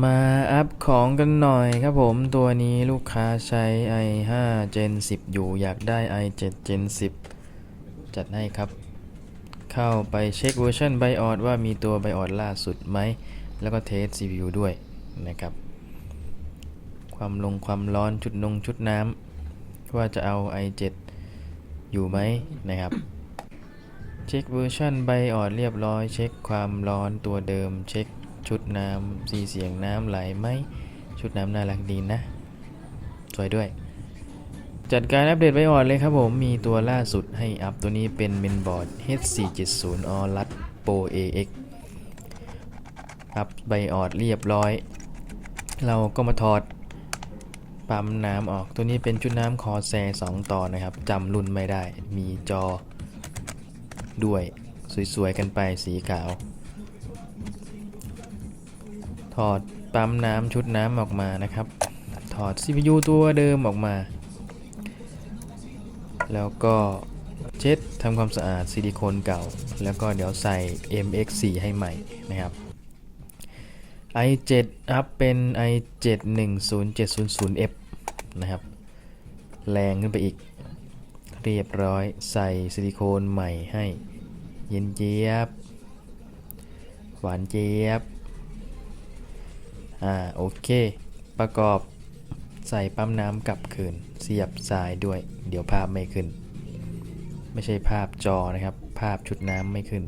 มาอัพของกันหน่อยครับผมตัวนี้ลูกค้าใช้ i5 Gen 10 อยู่อยากได้ i7 Gen 10 จัดให้ครับ เข้าไปเช็คเวอร์ชัน BIOS ว่ามีตัว BIOS ล่าสุดไหม แล้วก็เทส CPU ด้วยนะครับ ความลงความร้อนชุดนงชุดน้ำว่าจะเอา i7 อยู่ไหมนะครับเช็คเวอร์ชัน BIOS เรียบร้อย เช็คความร้อนตัวเดิมเช็ค ชุดน้ำสีเสียงน้ำไหลไหมชุดน้ำน่ารักดีนะ สวยด้วย จัดการอัปเดต BIOS เลยครับผมมีตัวล่าสุดให้อัพตัวนี้เป็นเมนบอร์ด H470 All Pro AX อัพ BIOS เรียบร้อย เราก็มาถอดปั๊มน้ำออกตัวนี้เป็นชุดน้ำคอแซ2ต่อนะครับจำรุ่นไม่ได้มีจอด้วยสวยๆกันไปสีขาว ถอดปั๊มน้ำชุดน้ำออกมานะครับ ถอด CPU ตัวเดิมออกมา แล้วก็เช็ดทำความสะอาดซิลิโคนเก่า แล้วก็เดี๋ยวใส่ MX4 ให้ใหม่นะครับ i7 อัพเป็น i7 10700F นะครับ แรงขึ้นไปอีก เรียบร้อยใส่ซิลิโคนใหม่ให้ เย็นเจี๊ยบ หวานเจี๊ยบ อ่าโอเค ประกอบใส่ปั๊มน้ำกลับคืน เสียบสายด้วย เดี๋ยวภาพไม่ขึ้น ไม่ใช่ภาพจอนะครับ ภาพชุดน้ำไม่ขึ้น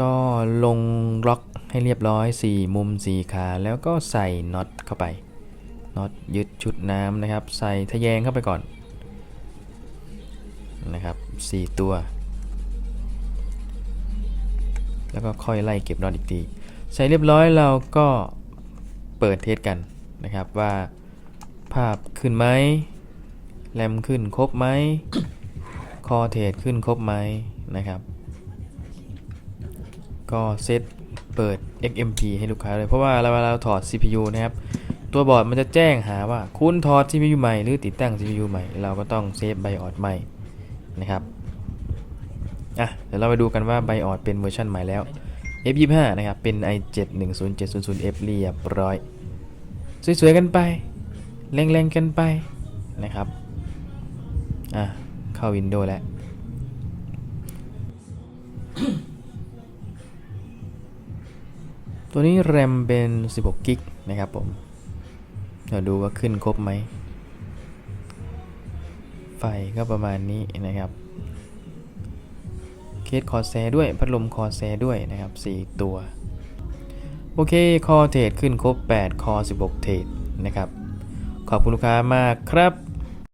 ก็ลงล็อกให้เรียบร้อย 4 มุม 4 ขา แล้วก็ใส่น็อตเข้าไปน็อตยึดชุดน้ำนะครับ ใส่ทะแยงเข้าไปก่อนนะครับ 4 ตัว แล้วก็ค่อยไล่เก็บน็อตอีกที ใส่เรียบร้อยเราก็เปิดเทสกันนะครับว่าภาพขึ้นไหมแรมขึ้นครบไหมคอเทสขึ้นครบไหมนะครับ ก็เซตเปิด XMP ให้ลูกค้าเลย เพราะว่าเวลาเราถอด CPU นะครับ ตัวบอร์ดมันจะแจ้งหาว่าคุณถอด CPU ใหม่หรือติดตั้ง CPU ใหม่ เราก็ต้องเซฟ BIOS ใหม่นะครับอะเดี๋ยวเราไปดูกันว่า BIOS เป็นเวอร์ชันใหม่แล้ว F25 นะครับ เป็น i7 10700F เรียบร้อย สวยๆกันไปแรงๆกันไปนะครับ อะ เข้า Windows แล้ว ตัวนี้แรมเป็น 16 กิกนะครับผม เดี๋ยวดูว่าขึ้นครบไหม ไฟก็ประมาณนี้นะครับ เคสคอแซด้วย พัดลมคอแซด้วยนะครับ 4 ตัว โอเค คอเทรดขึ้นครบ 8 คอ 16 เทรดนะครับ ขอบคุณลูกค้ามากครับ